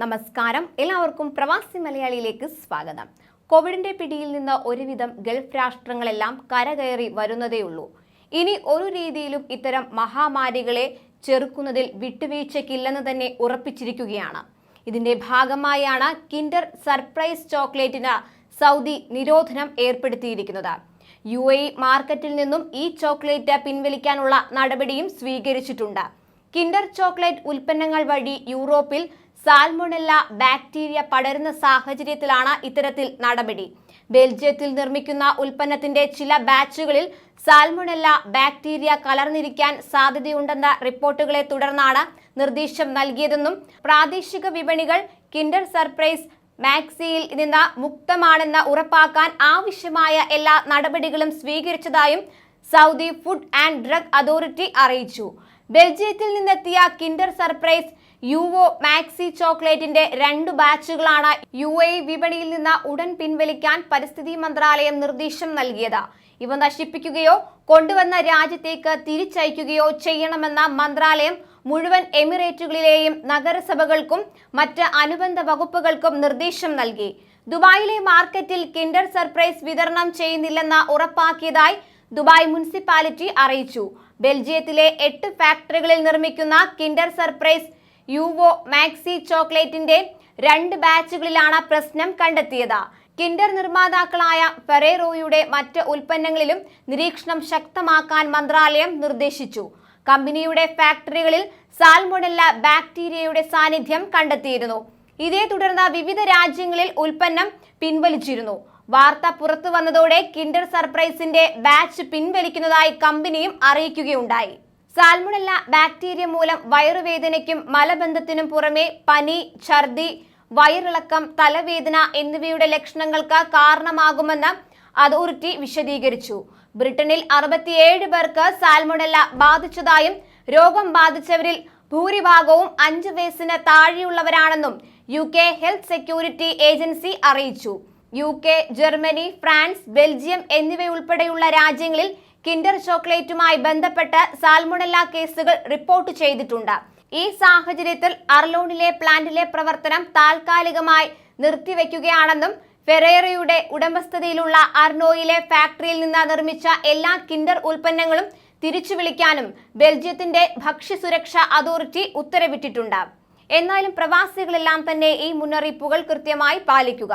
നമസ്കാരം. എല്ലാവർക്കും പ്രവാസി മലയാളിയിലേക്ക് സ്വാഗതം. കോവിഡിന്റെ പിടിയിൽ നിന്ന് ഒരുവിധം ഗൾഫ് രാഷ്ട്രങ്ങളെല്ലാം കരകയറി വരുന്നതേയുള്ളൂ. ഇനി ഒരു രീതിയിലും ഇത്തരം മഹാമാരികളെ ചെറുക്കുന്നതിൽ വിട്ടുവീഴ്ചയ്ക്കില്ലെന്ന് തന്നെ ഉറപ്പിച്ചിരിക്കുകയാണ്. ഇതിന്റെ ഭാഗമായാണ് കിൻഡർ സർപ്രൈസ് ചോക്ലേറ്റിന് സൗദി നിരോധനം ഏർപ്പെടുത്തിയിരിക്കുന്നത്. യു മാർക്കറ്റിൽ നിന്നും ഈ ചോക്ലേറ്റ് പിൻവലിക്കാനുള്ള നടപടിയും സ്വീകരിച്ചിട്ടുണ്ട്. കിൻഡർ ചോക്ലേറ്റ് ഉൽപ്പന്നങ്ങൾ വഴി യൂറോപ്പിൽ സാൽമൊണെല്ല ബാക്ടീരിയ പടരുന്ന സാഹചര്യത്തിലാണ് ഇത്തരത്തിൽ നടപടി. ബെൽജിയത്തിൽ നിർമ്മിക്കുന്ന ഉൽപ്പന്നത്തിന്റെ ചില ബാച്ചുകളിൽ സാൽമൊണെല്ല ബാക്ടീരിയ കലർന്നിരിക്കാൻ സാധ്യതയുണ്ടെന്ന റിപ്പോർട്ടുകളെ തുടർന്നാണ് നിർദ്ദേശം നൽകിയതെന്നും പ്രാദേശിക വിപണികൾ കിൻഡർ സർപ്രൈസ് മാക്സിയിൽ നിന്ന് മുക്തമാണെന്ന് ഉറപ്പാക്കാൻ ആവശ്യമായ എല്ലാ നടപടികളും സ്വീകരിച്ചതായും Saudi food and drug authority അറിയിച്ചു. ബെൽജിയത്തിൽ നിന്നെത്തിയ കിൻഡർ സർപ്രൈസ് യുവോ മാക്സി ചോക്ലേറ്റിന്റെ രണ്ട് ബാച്ചുകളാണ് യു എ വിപണിയിൽ നിന്ന് ഉടൻ പിൻവലിക്കാൻ പരിസ്ഥിതി മന്ത്രാലയം നിർദ്ദേശം നൽകിയത്. ഇവ നശിപ്പിക്കുകയോ കൊണ്ടുവന്ന രാജ്യത്തേക്ക് തിരിച്ചയക്കുകയോ ചെയ്യണമെന്ന മന്ത്രാലയം മുഴുവൻ എമിറേറ്റുകളിലെയും നഗരസഭകൾക്കും മറ്റ് അനുബന്ധ വകുപ്പുകൾക്കും നിർദ്ദേശം നൽകി. ദുബായിലെ മാർക്കറ്റിൽ കിൻഡർ സർപ്രൈസ് വിതരണം ചെയ്യുന്നില്ലെന്ന് ഉറപ്പാക്കിയതായി ദുബായ് മുനിസിപ്പാലിറ്റി അറിയിച്ചു. ബെൽജിയത്തിലെ എട്ട് ഫാക്ടറികളിൽ നിർമ്മിക്കുന്ന കിൻഡർ സർപ്രൈസ് യുവോ മാക്സി ചോക്ലേറ്റിന്റെ രണ്ട് ബാച്ചുകളിലാണ് പ്രശ്നം കണ്ടെത്തിയത്. കിൻഡർ നിർമ്മാതാക്കളായ ഫെറേറോയുടെ മറ്റ് ഉൽപ്പന്നങ്ങളിലും നിരീക്ഷണം ശക്തമാക്കാൻ മന്ത്രാലയം നിർദ്ദേശിച്ചു. കമ്പനിയുടെ ഫാക്ടറികളിൽ സാൽമൊണല്ല ബാക്ടീരിയയുടെ സാന്നിധ്യം കണ്ടെത്തിയിരുന്നു. ഇതേ തുടർന്ന് വിവിധ രാജ്യങ്ങളിൽ ഉൽപ്പന്നം പിൻവലിച്ചിരുന്നു. വാർത്ത പുറത്തു വന്നതോടെ കിൻഡർ സർപ്രൈസിന്റെ ബാച്ച് പിൻവലിക്കുന്നതായി കമ്പനിയും അറിയിക്കുകയുണ്ടായി. സാൽമുണല്ല ബാക്ടീരിയ മൂലം വയറുവേദനയ്ക്കും മലബന്ധത്തിനും പുറമെ പനി ഛർദി വയറിളക്കം തലവേദന എന്നിവയുടെ ലക്ഷണങ്ങൾക്ക് കാരണമാകുമെന്ന് അതോറിറ്റി വിശദീകരിച്ചു. ബ്രിട്ടനിൽ അറുപത്തിയേഴ് പേർക്ക് സാൽമുണല്ല ബാധിച്ചതായും രോഗം ബാധിച്ചവരിൽ ഭൂരിഭാഗവും അഞ്ച് വയസ്സിന് താഴെയുള്ളവരാണെന്നും U K health security agency അറിയിച്ചു. U K Germany France Belgium എന്നിവയുൾപ്പെടെയുള്ള രാജ്യങ്ങളിൽ കിൻഡർ ചോക്ലേറ്റുമായി ബന്ധപ്പെട്ട് സാൽമുണല്ല കേസുകൾ റിപ്പോർട്ട് ചെയ്തിട്ടുണ്ട്. ഈ സാഹചര്യത്തിൽ അർലോണിലെ പ്ലാന്റിലെ പ്രവർത്തനം താൽക്കാലികമായി നിർത്തിവെക്കുകയാണെന്നും ഫെറേറയുടെ ഉടമസ്ഥതയിലുള്ള അർണോയിലെ ഫാക്ടറിയിൽ നിന്ന് നിർമ്മിച്ച എല്ലാ കിൻഡർ ഉൽപ്പന്നങ്ങളും തിരിച്ചു വിളിക്കാനും ബെൽജിയത്തിന്റെ ഭക്ഷ്യസുരക്ഷ അതോറിറ്റി ഉത്തരവിട്ടിട്ടുണ്ട്. എന്നാലും പ്രവാസികളെല്ലാം തന്നെ ഈ മുന്നറിയിപ്പുകൾ കൃത്യമായി പാലിക്കുക.